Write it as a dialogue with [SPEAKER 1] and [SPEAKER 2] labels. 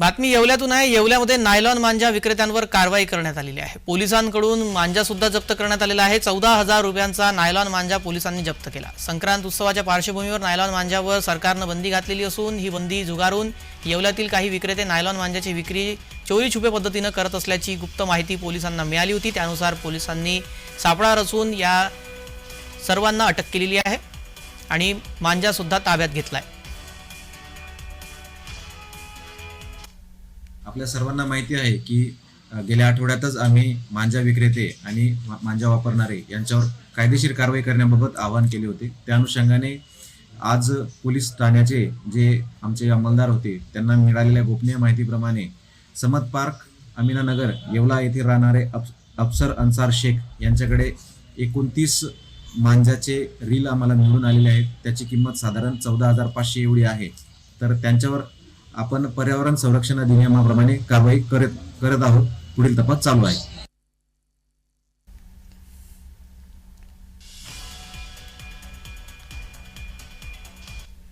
[SPEAKER 1] बातमी येवल्यातून आहे येवल्यामध्ये नायलॉन मांजा विक्रेत्यांवर कारवाई करण्यात आलेली आहे. पोलिसांकडून मांजा सुद्धा जप्त करण्यात आलेला आहे. चौदा हजार रुपयांचा नायलॉन मांजा पोलिसांनी जप्त केला. संक्रांत उत्सवाच्या पार्श्वभूमीवर नायलॉन मांजावर सरकारनं बंदी घातलेली असून ही बंदी झुगारून येवल्यातील काही विक्रेते नायलॉन मांजाची विक्री चोरी छुपे पद्धतीनं करत असल्याची गुप्त माहिती पोलिसांना मिळाली होती. त्यानुसार पोलिसांनी सापळा रचून या सर्वांना अटक केलेली आहे आणि मांजासुद्धा ताब्यात घेतला आहे
[SPEAKER 2] आपल्या सर्वांना माहिती आहे की गेल्या आठवड्यातच आम्ही मांजा विक्रेते आणि मांजा वापरणारे यांच्यावर कायदेशीर कारवाई करण्याबाबत आवाहन केले होते. त्या अनुषंगाने आज पोलीस ठाण्याचे जे आमचे अंमलदार होते त्यांना मिळालेल्या गोपनीय माहितीप्रमाणे समत पार्क अमिनानगर येवला येथे राहणारे अप अफसर अन्सार शेख यांच्याकडे एकोणतीस मांजाचे रील आम्हाला मिळून आलेले आहेत. त्याची किंमत साधारण चौदा हजार पाचशे एवढी आहे. तर त्यांच्यावर आपण पर्यावरण संरक्षण अधिनियमाप्रमाणे कारवाई करत करत आहोत. पुढील तपास चालू आहे.